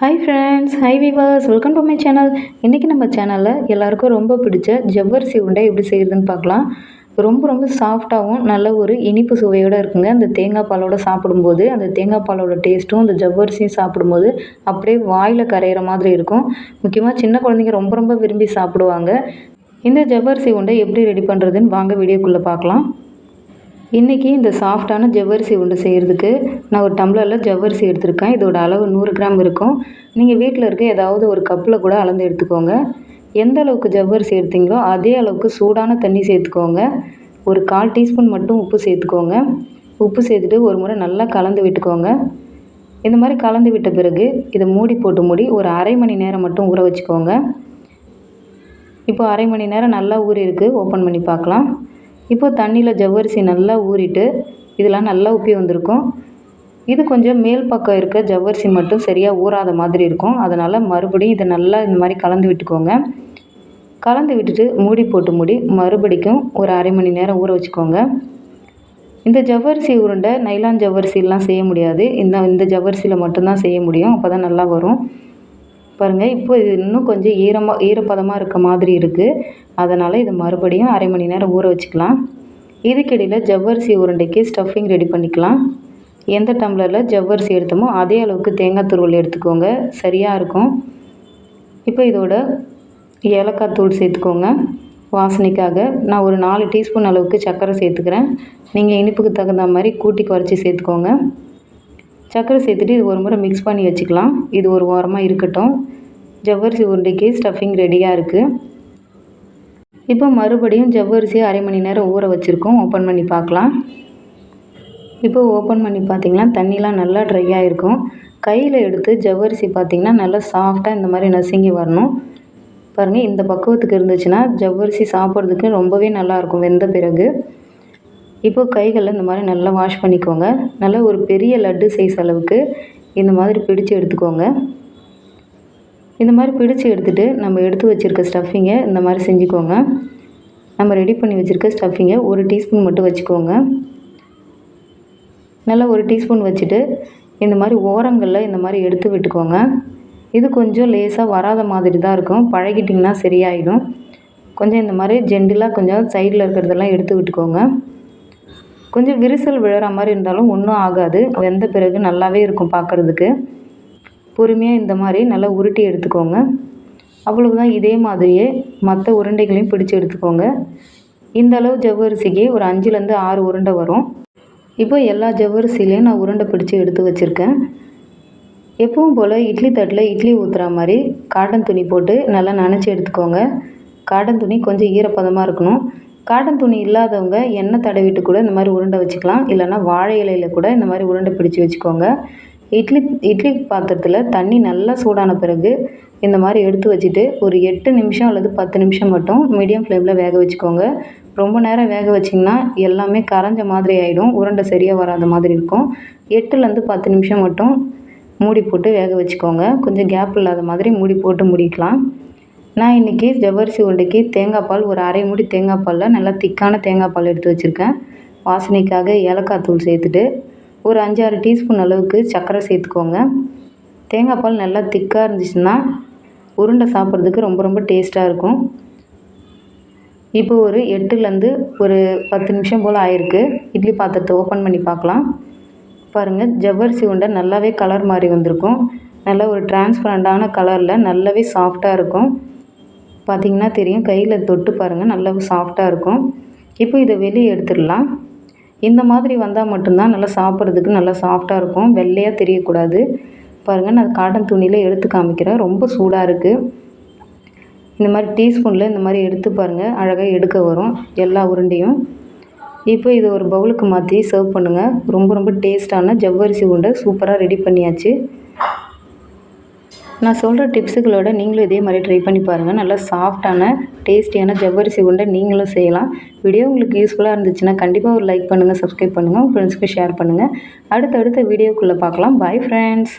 Hi friends hi viewers welcome to my channel இன்றைக்கி நம்ம சேனலில் எல்லாருக்கும் ரொம்ப பிடிச்ச ஜவ்வரிசி உண்டை எப்படி செய்கிறதுன்னு பார்க்கலாம். ரொம்ப ரொம்ப சாஃப்டாகவும் நல்ல ஒரு இனிப்பு சுவையோடு இருக்குங்க. அந்த தேங்காய் பாலோடு சாப்பிடும்போது அந்த தேங்காய் பாலோட டேஸ்ட்டும் அந்த ஜவ்வரிசியும் சாப்பிடும்போது அப்படியே வாயில் கரையிற மாதிரி இருக்கும். முக்கியமாக சின்ன குழந்தைங்க ரொம்ப ரொம்ப விரும்பி சாப்பிடுவாங்க. இந்த ஜவ்வரிசி உண்டை எப்படி ரெடி பண்ணுறதுன்னு வாங்க வீடியோக்குள்ளே பார்க்கலாம். இன்றைக்கி இந்த சாஃப்டான ஜவ்வரிசி உருண்டை செய்கிறதுக்கு நான் ஒரு டம்ளரில் ஜவ்வரிசி எடுத்திருக்கேன். இதோட அளவு நூறு கிராம் இருக்கும். நீங்கள் வீட்டில் இருக்க ஏதாவது ஒரு கப்பில் கூட அளந்து எடுத்துக்கோங்க. எந்த அளவுக்கு ஜவ்வரிசி எடுத்தீங்களோ அதே அளவுக்கு சூடான தண்ணி சேர்த்துக்கோங்க. ஒரு கால் டீஸ்பூன் மட்டும் உப்பு சேர்த்துக்கோங்க. உப்பு சேர்த்துட்டு ஒரு முறை நல்லா கலந்து விட்டுக்கோங்க. இந்த மாதிரி கலந்து விட்ட பிறகு இதை மூடி போட்டு மூடி ஒரு அரை மணி நேரம் மட்டும் ஊற வச்சுக்கோங்க. இப்போ அரை மணி நேரம் நல்லா ஊறி இருக்குது ஓப்பன் பண்ணி பார்க்கலாம். இப்போ தண்ணியில் ஜவ்வரிசி நல்லா ஊறிட்டு இதெல்லாம் நல்லா உப்பி வந்திருக்கும். இது கொஞ்சம் மேல் பக்கம் இருக்க ஜவ்வரிசி மட்டும் சரியாக ஊறாத மாதிரி இருக்கும். அதனால் மறுபடியும் இதை நல்லா இந்த மாதிரி கலந்து விட்டுக்கோங்க. கலந்து விட்டுட்டு மூடி போட்டு மூடி மறுபடிக்கும் ஒரு அரை மணி நேரம் ஊற வச்சுக்கோங்க. இந்த ஜவ்வரிசி உருண்டை நைலான் ஜவ்வரிசிலாம் செய்ய முடியாது. இந்த இந்த ஜவ்வரிசியில் மட்டும்தான் செய்ய முடியும். அப்போ தான் நல்லா வரும். பாருங்கள் இப்போ இது இன்னும் கொஞ்சம் ஈரமாக ஈரப்பதமாக இருக்க மாதிரி இருக்குது அதனால் இது மறுபடியும் அரை மணி நேரம் ஊற வச்சுக்கலாம். இதுக்கிடையில் ஜவ்வரிசி உருண்டைக்கு ஸ்டஃபிங் ரெடி பண்ணிக்கலாம். எந்த டம்ளரில் ஜவ்வரிசி எடுத்தோமோ அதே அளவுக்கு தேங்காய் துருவல் எடுத்துக்கோங்க. சரியாக இருக்கும். இப்போ இதோட ஏலக்காய் தூள் சேர்த்துக்கோங்க. வாசனைக்காக நான் ஒரு நாலு டீஸ்பூன் அளவுக்கு சர்க்கரை சேர்த்துக்கிறேன். நீங்கள் இனிப்புக்கு தகுந்த மாதிரி கூட்டி குறைச்சி சேர்த்துக்கோங்க. சர்க்கரை சேர்த்துட்டு இது ஒரு முறை மிக்ஸ் பண்ணி வச்சுக்கலாம். இது ஒரு ஓரமாக இருக்கட்டும். ஜவ்வரிசி உருண்டைக்கு ஸ்டஃபிங் ரெடியாக இருக்குது இப்போ மறுபடியும் ஜவ்வரிசியை அரை மணி நேரம் ஊற வச்சுருக்கோம். ஓப்பன் பண்ணி பார்க்கலாம். இப்போ ஓப்பன் பண்ணி பார்த்திங்கன்னா தண்ணிலாம் நல்லா ட்ரையாக இருக்கும். கையில் எடுத்து ஜவ்வரிசி பார்த்திங்கன்னா நல்லா சாஃப்டாக இந்த மாதிரி நசுங்கி வரணும். பாருங்கள் இந்த பக்குவத்துக்கு இருந்துச்சுன்னா ஜவ்வரிசி சாப்பிட்றதுக்கு ரொம்பவே நல்லாயிருக்கும் வெந்த பிறகு. இப்போது கைகளில் இந்த மாதிரி நல்லா வாஷ் பண்ணிக்கோங்க. நல்லா ஒரு பெரிய லட்டு சைஸ் அளவுக்கு இந்த மாதிரி பிடிச்சு எடுத்துக்கோங்க. இந்த மாதிரி பிடிச்சு எடுத்துகிட்டு நம்ம எடுத்து வச்சுருக்க ஸ்டஃபிங்கை இந்த மாதிரி செஞ்சுக்கோங்க. நம்ம ரெடி பண்ணி வச்சுருக்க ஸ்டஃபிங்கை ஒரு டீஸ்பூன் மட்டும் வச்சுக்கோங்க. நல்லா ஒரு டீஸ்பூன் வச்சுட்டு இந்த மாதிரி ஓரங்களில் இந்த மாதிரி எடுத்து விட்டுக்கோங்க. இது கொஞ்சம் லேசாக வராத மாதிரி தான் இருக்கும். பழகிட்டிங்கன்னா சரியாயிடும். கொஞ்சம் இந்த மாதிரி ஜென்டிலாக கொஞ்சம் சைடில் இருக்கிறதெல்லாம் எடுத்து விட்டுக்கோங்க. கொஞ்சம் விரிசல் விழுற மாதிரி இருந்தாலும் ஒன்றும் ஆகாது. வெந்த பிறகு நல்லாவே இருக்கும் பார்க்குறதுக்கு பொறுமையாக இந்த மாதிரி நல்லா உருட்டி எடுத்துக்கோங்க. அவ்வளவுதான் இதே மாதிரியே மற்ற உருண்டைகளையும் பிடிச்சி எடுத்துக்கோங்க. இந்த அளவு ஜவ்வரிசிக்கு ஒரு அஞ்சுலேருந்து ஆறு உருண்டை வரும். இப்போ எல்லா ஜவ்வரிசிலையும் நான் உருண்டை பிடிச்சி எடுத்து வச்சுருக்கேன். எப்பவும் போல் இட்லி தட்டில் இட்லி ஊற்றுற மாதிரி காட்டன் துணி போட்டு நல்லா நனைச்சி எடுத்துக்கோங்க. காட்டன் துணி கொஞ்சம் ஈரப்பதமாக இருக்கணும். காட்டன் துணி இல்லாதவங்க எண்ணெய் தடவிட்டு கூட இந்த மாதிரி உருண்டை வச்சுக்கலாம். இல்லைனா வாழை இலையில் கூட இந்த மாதிரி உருண்டை பிடிச்சி வச்சுக்கோங்க. இட்லி இட்லி பாத்திரத்தில் தண்ணி நல்லா சூடான பிறகு இந்த மாதிரி எடுத்து வச்சுட்டு ஒரு எட்டு நிமிஷம் அல்லது பத்து நிமிஷம் மட்டும் மீடியம் ஃப்ளேமில் வேக வச்சுக்கோங்க. ரொம்ப நேரம் வேக வச்சிங்கன்னா எல்லாமே கரைஞ்ச மாதிரி ஆகிடும் உருண்டை சரியாக வராத மாதிரி இருக்கும். எட்டுலேருந்து பத்து நிமிஷம் மட்டும் மூடி போட்டு வேக வச்சுக்கோங்க. கொஞ்சம் கேப் இல்லாத மாதிரி மூடி போட்டு முடிக்கலாம். நான் இன்றைக்கி ஜவ்வரிசி உருண்டைக்கு தேங்காய் பால் ஒரு அரை மூடி தேங்காய் பாலில் நல்லா திக்கான தேங்காய் பால் எடுத்து வச்சுருக்கேன். வாசனைக்காக ஏலக்காய் தூள் சேர்த்துட்டு ஒரு அஞ்சாறு டீஸ்பூன் அளவுக்கு சர்க்கரை சேர்த்துக்கோங்க. தேங்காய் பால் நல்லா திக்காக இருந்துச்சுன்னா உருண்டை சாப்பிட்றதுக்கு ரொம்ப ரொம்ப டேஸ்ட்டாக இருக்கும். இப்போ ஒரு எட்டுலேருந்து ஒரு பத்து நிமிஷம் போல் ஆயிருக்கு. இட்லி பாத்திரத்தை ஓப்பன் பண்ணி பார்க்கலாம். பாருங்கள் ஜவ்வரிசி உருண்டை நல்லாவே கலர் மாறி வந்திருக்கும். நல்ல ஒரு டிரான்ஸ்பரண்டான கலரில் நல்லாவே சாஃப்டாக இருக்கும். பார்த்திங்கன்னா தெரியும். கையில் தொட்டு பாருங்கள் நல்லா சாஃப்டாக இருக்கும். இப்போ இதை வெளியே எடுத்துடலாம். இந்த மாதிரி வந்தால் மட்டும்தான் நல்லா சாப்பிட்றதுக்கு நல்லா சாஃப்டாக இருக்கும். வெள்ளையாக தெரியக்கூடாது. பாருங்கள் நான் காட்டன் துணியில் எடுத்து காமிக்கிறேன். ரொம்ப சூடாக இருக்குது இந்த மாதிரி டீஸ்பூனில் இந்த மாதிரி எடுத்து பாருங்கள் அழகாக எடுக்க வரும். எல்லா உருண்டையும். இப்போ இது ஒரு பவுலுக்கு மாற்றி சர்வ் பண்ணுங்கள் ரொம்ப ரொம்ப டேஸ்ட்டான ஜவ்வரிசி உருண்டை சூப்பராக ரெடி பண்ணியாச்சு. நான் சொல்கிற டிப்ஸுகளோட நீங்களும் இதே மாதிரி ட்ரை பண்ணி பாருங்கள் நல்லா சாஃப்டான டேஸ்டியான ஜவ்வரிசி உண்டை நீங்களும் செய்யலாம். வீடியோ உங்களுக்கு யூஸ்ஃபுல்லாக இருந்துச்சுன்னா கண்டிப்பாக ஒரு லைக் பண்ணுங்கள் சப்ஸ்கிரைப் பண்ணுங்கள் உங்கள் ஃப்ரெண்ட்ஸ்க்கு ஷேர் பண்ணுங்கள் அடுத்தடுத்த வீடியோக்குள்ளே பார்க்கலாம். Bye friends